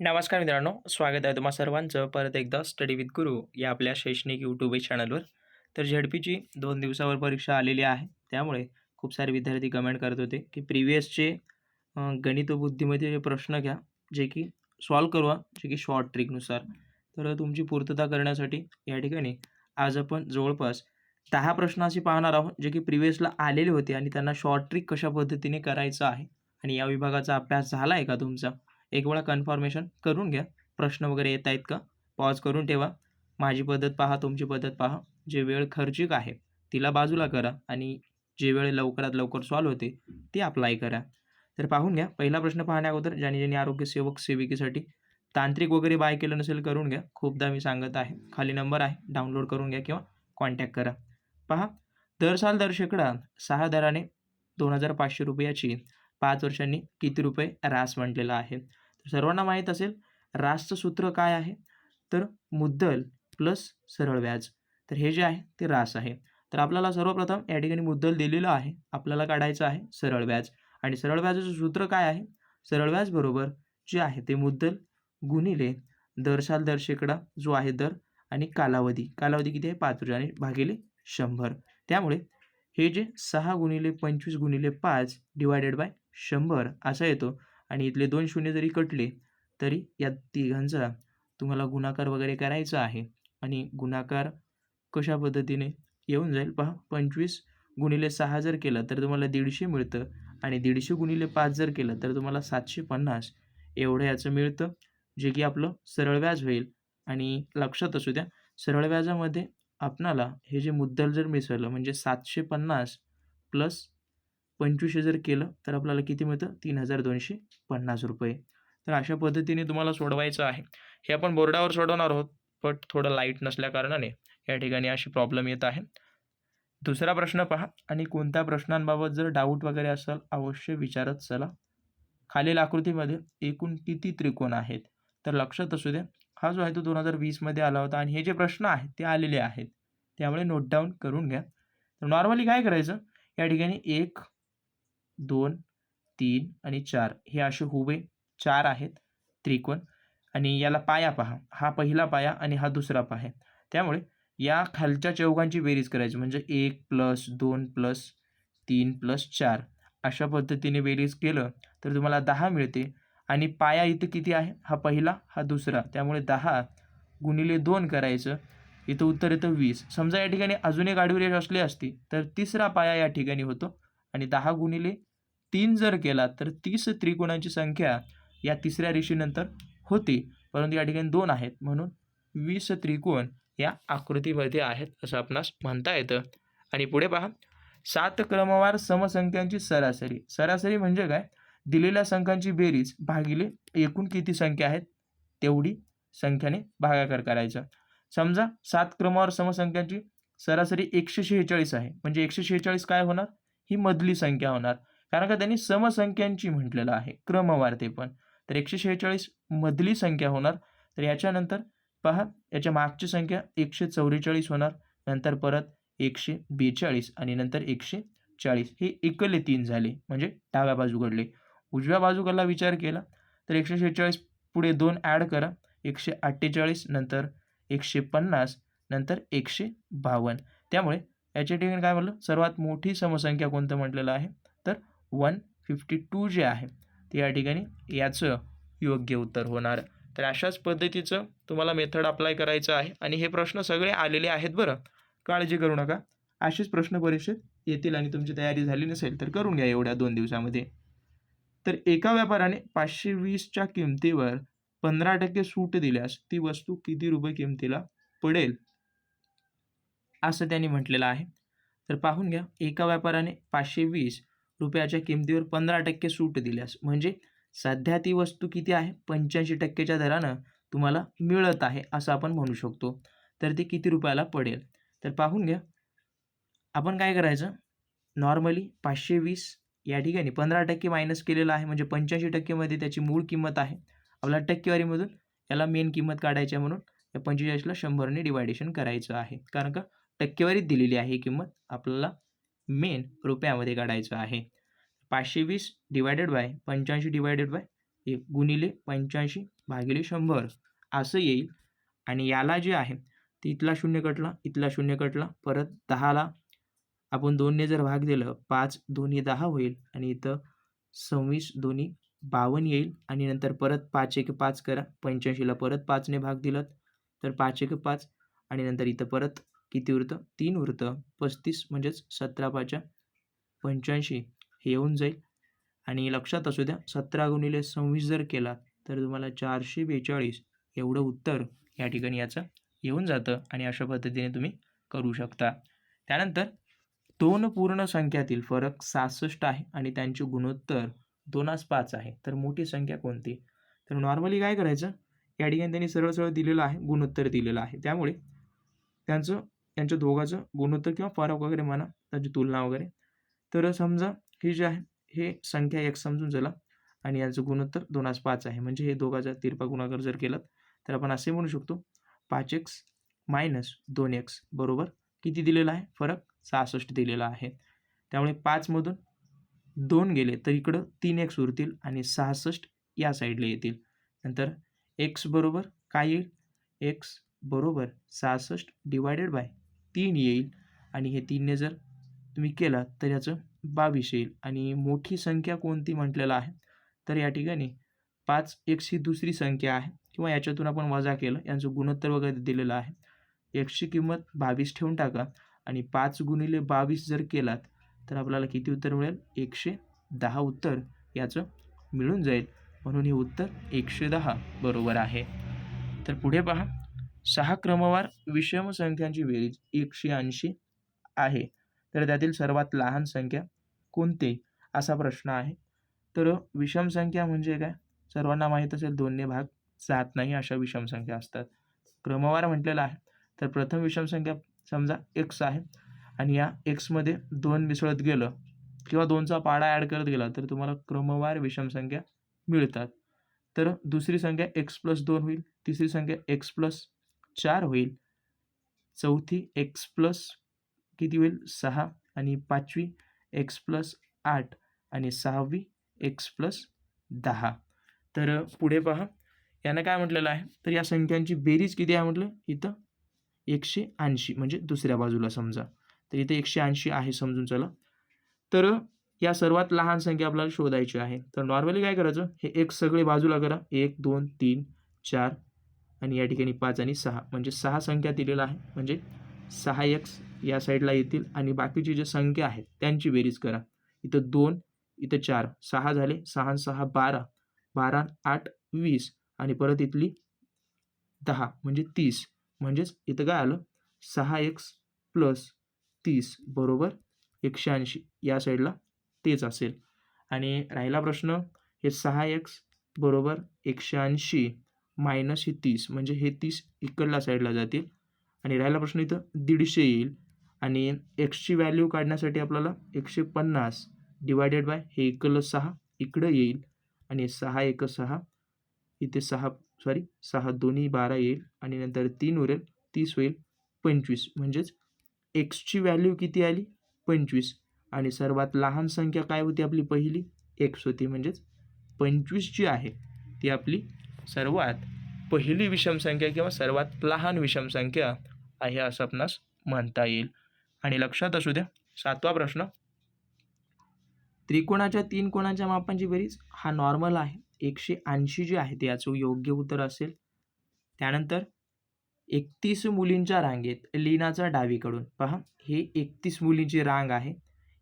नमस्कार मित्रांनो स्वागत आहे तुम्हा सर्वांचं. परत एकदा स्टडी विथ गुरु या आपल्या शैक्षणिक यूट्यूब चॅनलवर तर झेडपीची दोन दिवसावर परीक्षा आलेली आहे. त्यामुळे खूप सारे विद्यार्थी कमेंट करत होते की प्रिवियसचे गणित व प्रश्न घ्या जे की सॉल्व करू जे की शॉर्ट ट्रिकनुसार तर तुमची पूर्तता करण्यासाठी या ठिकाणी आज आपण जवळपास दहा प्रश्न असे पाहणार आहोत जे की प्रिवियसला आलेले होते आणि त्यांना शॉर्ट ट्रिक कशा पद्धतीने करायचं आहे. आणि या विभागाचा अभ्यास झाला आहे का तुमचा? एक वेळा कन्फर्मेशन करून घ्या. प्रश्न वगैरे येत आहेत का? पॉज करून ठेवा. माझी पद्धत पहा तुमची पद्धत पहा. जे वेळ खर्चिक आहे तिला बाजूला करा आणि जे वेळ लवकरात लवकर सॉल्व होते ते अप्लाय करा. तर पाहून घ्या. पहिला प्रश्न पाहण्या अगोदर ज्याने ज्यांनी आरोग्य सेवक सेविकेसाठी तांत्रिक वगैरे बाय केलं नसेल करून घ्या. खूपदा मी सांगत आहे खाली नंबर आहे डाउनलोड करून घ्या किंवा कॉन्टॅक्ट करा. पहा. दर साल दर शेकडा सहा दराने दोन हजार पाचशे रुपयाची पाच वर्षांनी किती रुपये रास म्हटलेला आहे? सर्वांना माहीत असेल रासचं सूत्र काय आहे? तर मुद्दल प्लस सरळ व्याज. तर हे जे आहे ते रास आहे. तर आपल्याला सर्वप्रथम या ठिकाणी मुद्दल दिलेलं आहे. आपल्याला काढायचं आहे सरळ व्याज. आणि सरळ व्याजाचं सूत्र काय आहे? सरळ व्याज बरोबर जे आहे ते मुद्दल गुणिले दरशाल दर शेकडा जो आहे दर आणि कालावधी. कालावधी किती आहे? पाच वर्ष आणि भागिले शंभर. त्यामुळे हे जे सहा गुणिले पंचवीस गुणिले पाच डिवायडेड बाय शंभर असा येतो. आणि इथले दोन शून्य जरी कटले तरी या तिघांचा तुम्हाला गुणाकार वगैरे करायचा आहे. आणि गुणाकार कशा पद्धतीने? येऊन जाईल. पहा पंचवीस गुणिले सहा जर केलं तर तुम्हाला दीडशे मिळतं. आणि दीडशे गुणिले पाच जर केलं तर तुम्हाला सातशे पन्नास. एवढं याचं मिळतं जे की आपलं सरळ व्याज होईल. आणि लक्षात असू द्या सरळ व्याजामध्ये आपणाला हे जे मुद्दल जर मिसळलं म्हणजे सातशे पन्नास प्लस पंचवीसशे जर केलं तर आपल्याला किती मिळतं? तीन हजार दोनशे पन्नास रुपये. तर अशा पद्धतीने तुम्हाला सोडवायचं आहे. हे आपण बोर्डावर सोडवणार आहोत बट थोडं लाइट नसल्या कारणाने या ठिकाणी अशी प्रॉब्लेम येत आहे. दुसरा प्रश्न पहा आणि कोणत्या प्रश्नांबाबत जर डाऊट वगैरे असेल अवश्य विचारत चला. खालील आकृतीमध्ये एकूण किती त्रिकोण आहेत? तर लक्षात असू द्या हा जो आहे तो दोन हजार वीसमध्ये आला होता आणि हे जे प्रश्न आहेत ते आलेले आहेत. त्यामुळे नोट डाऊन करून घ्या. तर नॉर्मली काय करायचं? या ठिकाणी एक दोन तीन आणि चार. हे असे हुबे चार आहेत त्रिकोण. आणि याला पाया पहा. हा पहिला पाया आणि हा दुसरा पाया. त्यामुळे या खालच्या चौघांची बेरीज करायची. म्हणजे एक प्लस दोन प्लस तीन प्लस चार. अशा पद्धतीने बेरीज केलं तर तुम्हाला दहा मिळते. आणि पाया इथं किती आहे? हा पहिला हा दुसरा. त्यामुळे दहा गुणिले दोन करायचं. इथं उत्तर येतं वीस. समजा या ठिकाणी अजून एक आडवी रेष असली असती तर तिसरा पाया या ठिकाणी होतो. आणि दहा गुणिले तीन जर केला तर तीस त्रिकोणांची संख्या या तिसऱ्या रेषेनंतर होती. परंतु या ठिकाणी दोन आहेत. म्हणून वीस त्रिकोण या आकृतीमध्ये आहेत असं आपणास म्हणता येतं. आणि पुढे पहा. सात क्रमवार समसंख्यांची सरासरी. सरासरी म्हणजे काय? दिलेल्या संख्यांची बेरीज भागिले एकूण किती संख्या आहेत? तेवढी संख्याने भागाकार करायचा. समजा सात क्रमावर समसंख्यांची सरासरी एकशे शेहेचाळीस आहे. म्हणजे एकशे शेहेचाळीस काय होणार? ही मधली संख्या होणार. कारण का त्यांनी समसंख्यांची म्हटलेलं आहे. क्रमवार ते पण. तर एकशे शेहेचाळीस मधली संख्या होणार. तर याच्यानंतर पहा याच्या मागची संख्या एकशे चौवेचाळीस होणार. नंतर परत एकशे बेचाळीस आणि नंतर एकशे चाळीस. हे एकले तीन झाले. म्हणजे डाव्या बाजूकडले उजव्या बाजूकडला विचार केला तर एकशे शेहेचाळीस पुढे दोन ॲड करा. एकशे अठ्ठेचाळीस नंतर एकशे पन्नास नंतर एकशे बावन्न. त्यामुळे याच्या ठिकाणी काय म्हटलं सर्वात मोठी समसंख्या कोणतं म्हटलेलं आहे? तर वन फिफ्टी टू जे आहे ते या ठिकाणी याचं योग्य उत्तर होणार. तर अशाच पद्धतीचं तुम्हाला मेथड अप्लाय करायचं आहे आणि हे प्रश्न सगळे आलेले आहेत बरं. काळजी करू नका. असेच प्रश्न परीक्षेत येतील आणि तुमची तयारी झाली नसेल तर करून घ्या एवढ्या दोन दिवसामध्ये. तर एका व्यापाराने पाचशे वीसच्या किमतीवर पंधरा टक्के सूट दिल्यास ती वस्तू किती रुपये किमतीला पडेल? असं त्यांनी म्हटलेलं आहे. तर पाहून घ्या. एका व्यापाराने पाचशे वीस रुपयाच्या किमतीवर पंधरा टक्के सूट दिल्यास म्हणजे सध्या ती वस्तू किती आहे? पंच्याऐंशी टक्केच्या दरानं तुम्हाला मिळत आहे असं आपण म्हणू शकतो. तर ती किती रुपयाला पडेल? तर पाहून घ्या. आपण काय करायचं? नॉर्मली पाचशे वीस या ठिकाणी पंधरा टक्के मायनस केलेलं आहे म्हणजे पंच्याऐंशी टक्केमध्ये त्याची मूळ किंमत आहे. आपल्याला टक्केवारीमधून याला मेन किंमत काढायची आहे म्हणून या पंचेचाळीसला शंभरने डिवायडेशन करायचं आहे. कारण का? टक्केवारीत दिलेली आहे ही किंमत आपल्याला मेन रुपयामध्ये काढायचं आहे. पाचशे वीस डिवायडेड बाय पंच्याऐंशी डिवायडेड बाय एक गुणिले पंच्याऐंशी भागिले शंभर. असं येईल. आणि याला जे आहे ते इथला शून्य कटला इथला शून्य कटला परत दहाला. आपण दोनने जर भाग दिलं पाच दोन्ही दहा होईल आणि इथं सव्वीस दोन्ही बावन्न येईल. आणि नंतर परत पाच एक पाच करा पंच्याऐंशीला परत पाचने भाग दिलात तर पाच एक पाच. आणि नंतर इथं परत किती उरतं तीन उरतं पस्तीस म्हणजेच सतरा पाच्या पंच्याऐंशी. हे येऊन जाईल. आणि लक्षात असू द्या सतरा गुणिले सव्वीस जर केला तर तुम्हाला चारशे बेचाळीस एवढं उत्तर या ठिकाणी याचं येऊन जातं आणि अशा पद्धतीने तुम्ही करू शकता. त्यानंतर दोन पूर्ण संख्यातील फरक सहासष्ट आहे आणि त्यांचे गुणोत्तर दोनास पाच आहे. तर मोठी संख्या कोणती? तर नॉर्मली काय करायचं? या ठिकाणी त्यांनी सरळ सरळ दिलेलं आहे गुणोत्तर दिलेलं आहे. त्यामुळे त्यांचं त्यांच्या दोघांचं गुणोत्तर किंवा फरक वगैरे म्हणा त्याची तुलना वगैरे. तर समजा हे जे आहे हे संख्या एक समजून चला आणि याचं गुणोत्तर दोन आज पाच आहे. म्हणजे हे दोघांचा तिरपा गुणाकार जर केलात तर आपण असे म्हणू शकतो पाच एक्स मायनस दोन एक्स बरोबर? किती दिलेला आहे? फरक सहासष्ट दिलेला आहे. त्यामुळे पाचमधून दोन गेले तर इकडं तीन एक्स उरतील आणि सहासष्ट या साईडला येतील. नंतर एक्स बरोबर काय येईल? एक्स बरोबर सहासष्ट डिवायडेड बाय तीन येईल आणि हे तीनने जर तुम्ही केलात तर याचं बावीस येईल. आणि मोठी संख्या कोणती म्हटलेलं आहे? तर या ठिकाणी पाच एक्स ही दुसरी संख्या आहे किंवा याच्यातून आपण वजा केलं यांचं गुणोत्तर वगैरे दिलेलं आहे. एक्सची किंमत बावीस ठेवून टाका आणि पाच गुणिले बावीस जर केलात तर आपल्याला किती उत्तर मिळेल? एकशे दहा उत्तर याचं मिळून जाईल. म्हणून हे उत्तर एकशे दहा बरोबर आहे. तर पुढे पहा. सहा क्रमवार विषम संख्यांची बेरीज एकशे ऐंशी आहे. तर त्यातील सर्वात लहान संख्या कोणते? असा प्रश्न आहे. तर विषम संख्या म्हणजे काय? सर्वांना माहीत असेल दोन्ही भाग जात नाही अशा विषम संख्या असतात. क्रमवार म्हटलेला आहे. तर प्रथम विषम संख्या समजा एक्स आहे आणि या एक्समध्ये दोन मिसळत गेलं किंवा दोनचा पाडा ॲड करत गेला तर तुम्हाला क्रमवार विषम संख्या मिळतात. तर दुसरी संख्या एक्स प्लस दोन होईल. तिसरी संख्या एक्स प्लस चार होईल. चौथी एक्स प्लस किती होईल? सहा आणि पाचवी एक्स प्लस आठ आणि सहावी एक्स प्लस दहा. तर पुढे पहा. यानं काय म्हटलेलं आहे? तर या संख्यांची बेरीज किती आहे म्हटलं? इथं एकशे ऐंशी म्हणजे दुसऱ्या बाजूला समजा. तर इथे एकशे ऐंशी आहे समजून चला. तर या सर्वात लहान संख्या आपल्याला शोधायची आहे. तर नॉर्मली काय करायचं? हे एक सगळे बाजूला करा. एक दोन तीन चार आणि या ठिकाणी पाच आणि सहा. म्हणजे सहा संख्या दिलेला आहे म्हणजे सहा एक्स या साईडला येतील आणि बाकीची जे संख्या आहेत त्यांची बेरीज करा. इथं दोन इथं चार. सहा झाले. सहा सहा बारा. बारा आठ वीस. आणि परत इथली दहा. म्हणजे तीस. म्हणजेच इथं काय आलं? सहा एक्स प्लस तीस. बरोबर? एकशे ऐंशी. या साईडला तेच असेल. आणि राहिला प्रश्न. हे सहा एक्स बरोबर एकशे ऐंशी. मायनस हे तीस म्हणजे हे तीस इकडल्या साईडला जातील. आणि राहिला प्रश्न इथं दीडशे येईल. आणि एक्सची व्हॅल्यू काढण्यासाठी आपल्याला एकशे पन्नास डिवायडेड बाय हे इकडलं सहा इकडं येईल. आणि सहा एक सहा इथे सहा सॉरी सहा दोन्ही बारा येईल. आणि नंतर तीन उरेल तीस होईल पंचवीस. म्हणजेच एक्सची व्हॅल्यू किती आली? पंचवीस. आणि सर्वात लहान संख्या काय होती आपली पहिली? एक्स होती. म्हणजेच पंचवीस जी आहे ती आपली सर्वात पहिली विषमसंख्या किंवा सर्वात लहान विषमसंख्या आहे असं आपणास म्हणता येईल. आणि लक्षात असू द्या सातवा प्रश्न. त्रिकोणाच्या तीन कोणाच्या मापांची बेरीज? हा नॉर्मल आहे. एकशे ऐंशी जे आहे ते याचं योग्य उत्तर असेल. त्यानंतर एकतीस मुलींच्या रांगेत लीनाचा डावीकडून पहा हे एकतीस मुलींची रांग आहे.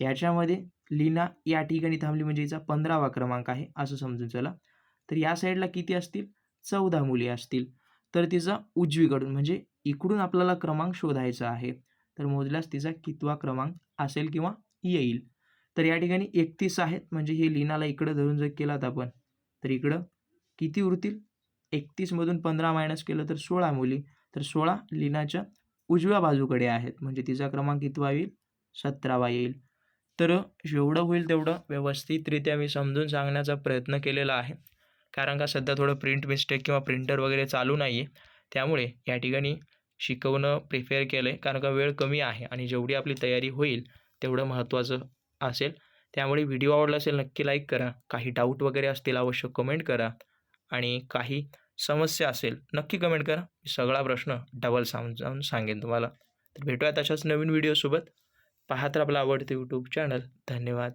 याच्यामध्ये लीना या ठिकाणी थांबली म्हणजे हिचा पंधरावा क्रमांक आहे. असं समजून चला. तर या साईडला किती असतील? चौदा मुली असतील. तर तिचा उजवीकडून म्हणजे इकडून आपल्याला क्रमांक शोधायचा आहे. तर मोजल्यास तिचा कितवा क्रमांक असेल किंवा येईल. तर या ठिकाणी एकतीस आहेत म्हणजे हे लीनाला इकडं धरून जर केलात आपण तर इकडं किती उरतील? एकतीसमधून पंधरा मायनस केलं तर सोळा मुली. तर सोळा लीनाच्या उजव्या बाजूकडे आहेत म्हणजे तिचा क्रमांक कितवा येईल? सतरावा येईल. तर जेवढं होईल तेवढं व्यवस्थितरित्या मी समजून सांगण्याचा प्रयत्न केलेला आहे. कारण का सध्या थोडं प्रिंट मिस्टेक किंवा प्रिंटर वगैरे चालू नाही आहे त्यामुळे या ठिकाणी शिकवणं प्रिफेअर केलं आहे कारण का वेळ कमी आहे आणि जेवढी आपली तयारी होईल तेवढं महत्त्वाचं असेल. त्यामुळे व्हिडिओ आवडला असेल नक्की लाईक करा. काही डाऊट वगैरे असतील आवश्यक कमेंट करा. आणि काही समस्या असेल नक्की कमेंट करा. मी सगळा प्रश्न डबल समजावून सांगेन तुम्हाला. तर भेटूया तशाच नवीन व्हिडिओसोबत पाहत राहा आपलं आवडते यूट्यूब चॅनल धन्यवाद.